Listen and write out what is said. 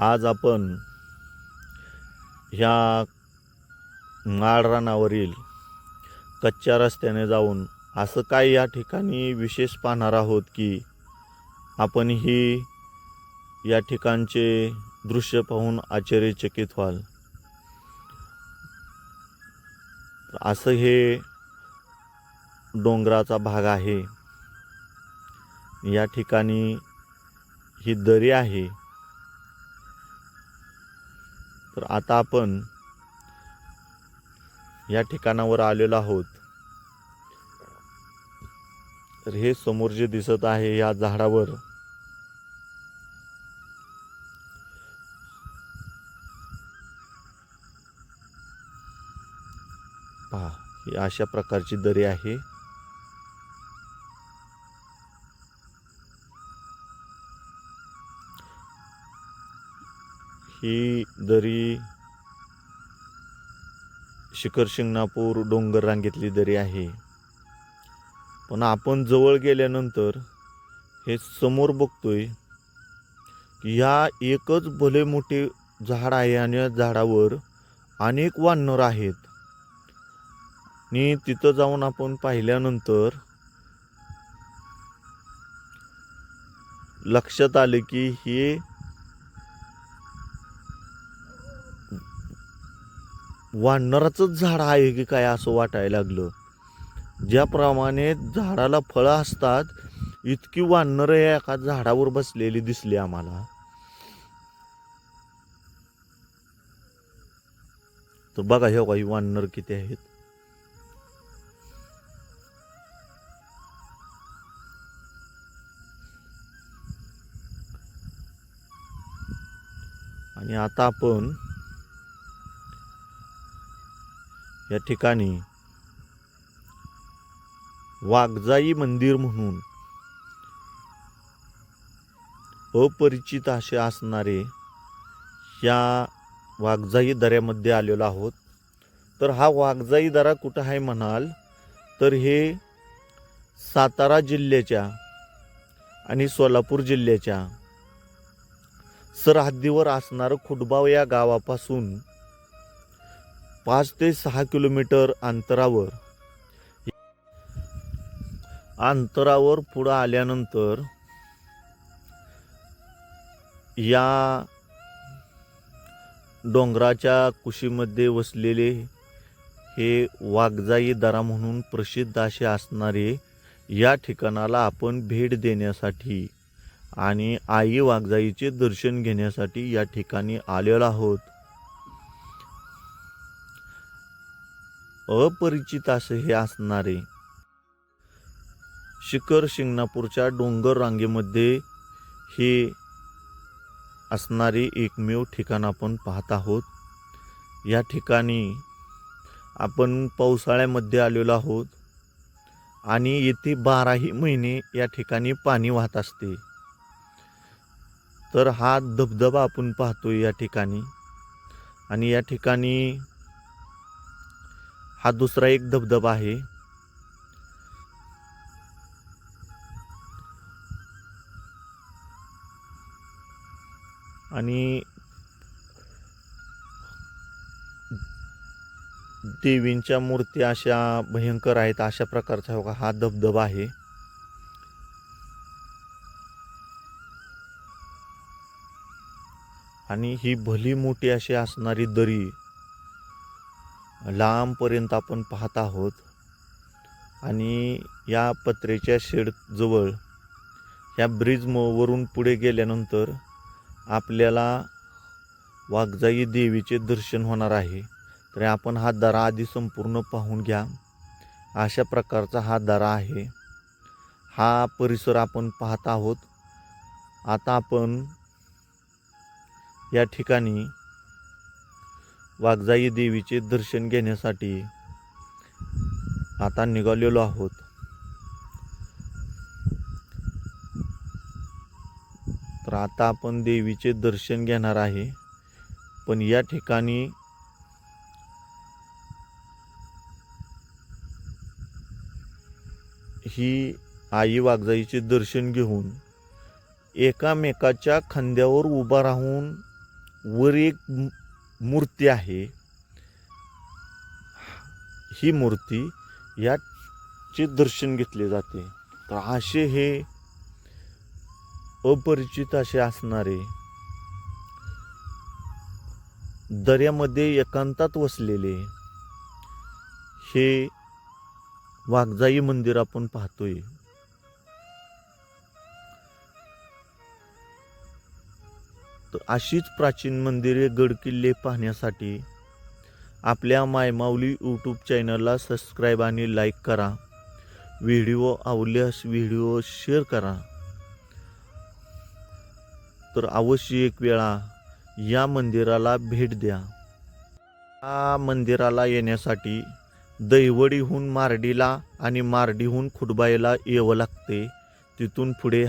आज आपण ह्या माळरानावरील कच्च्या रस्त्याने जाऊन असं काय या ठिकाणी विशेष पाहणार आहोत की आपण ही या ठिकाणचे दृश्य पाहून आश्चर्यचकित व्हाल. असं हे डोंगराचा भाग आहे. या ठिकाणी ही दरी आहे. तर आता आपण या ठिकाणावर आलेलो आहोत. तर हे समोर जे दिसत आहे या झाडावर पहा ही अशा प्रकारची दरी आहे. ही दरी शिखर शिंगणापूर डोंगर रांगेतली दरी आहे. पण आपण जवळ गेल्यानंतर हे समोर बघतोय की ह्या एकच भले मोठे झाड आहे आणि या झाडावर अनेक वानर आहेत. आणि तिथं जाऊन आपण पाहिल्यानंतर लक्षात आले की हे वानराचंच झाड आहे की काय असं वाटायला लागलं. ज्याप्रमाणे झाडाला फळं असतात इतकी वानरं या एका झाडावर बसलेली दिसली आम्हाला. तर बघा हे काही वानर किती आहेत. आणि आता आपण या ठिकाणी वाघजाई मंदिर म्हणून अपरिचित असे असणारे या वाघजाई दऱ्यामध्ये आलेलो आहोत. तर हा वाघजाई दरा कुठं आहे म्हणाल तर हे सातारा जिल्ह्याच्या आणि सोलापूर जिल्ह्याच्या सरहद्दीवर असणारं खुटबाव या गावापासून पाच ते सहा किलोमीटर अंतरावर. अंतरावर पुढं आल्यानंतर या डोंगराच्या कुशीमध्ये वसलेले हे वाघजाई दरा म्हणून प्रसिद्ध असे असणारे या ठिकाणाला आपण भेट देण्यासाठी आणि आई वाघजाईचे दर्शन घेण्यासाठी या ठिकाणी आलेलो आहोत. अपरिचित असे हे असणारे. शिखर शिंगणापूरच्या डोंगर रांगेमध्ये हे असणारे एकमेव ठिकाण आपण पाहत आहोत. या ठिकाणी आपण पावसाळ्यामध्ये आलेलो आहोत आणि येथे बाराही महिने या ठिकाणी पाणी वाहत असते. तर हा धबधबा आपण पाहतो या ठिकाणी. आणि या ठिकाणी हा दुसरा एक धबधबा आहे. आणि देवींच्या मूर्ती अशा भयंकर आहेत अशा प्रकारचा हो हा धबधबा आहे. आणि ही भली मोठी अशी असणारी दरी लांबपर्यंत आपण पाहत आहोत. आणि या पत्रेच्या शेडजवळ या ह्या ब्रिज वरून पुढे गेल्यानंतर आपल्याला वाघजाई देवीचे दर्शन होणार आहे. तर आपण हा दरा आधी संपूर्ण पाहून घ्या. अशा प्रकारचा हा दरा आहे. हा परिसर आपण पाहत आहोत. आता आपण या ठिकाणी वाघजाई देवीचे दर्शन घेण्यासाठी आता निघालेलो आहोत. तर आता आपण देवीचे दर्शन घेणार आहे. पण या ठिकाणी ही आई वाघजाईचे दर्शन घेऊन एकामेकाच्या खांद्यावर उभा राहून वर एक मूर्ती आहे. ही मूर्ती याचे दर्शन घेतले जाते. तर असे हे अपरिचित असे असणारे दर्यामध्ये एकांतात वसलेले हे वाघजाई मंदिर आपण पाहतोय. तर अशीच प्राचीन मंदिरे गडकिल्ले पाहण्यासाठी आपल्या मायमाऊली यूट्यूब चॅनलला सबस्क्राईब आणि लाईक करा. व्हिडिओ आवडल्यास व्हिडिओ शेअर करा. तर अवश्य एक वेळा या मंदिराला भेट द्या. या मंदिराला येण्यासाठी दैवडीहून मारडीला आणि मारडीहून खुटबाईला यावं लागते. तिथून पुढे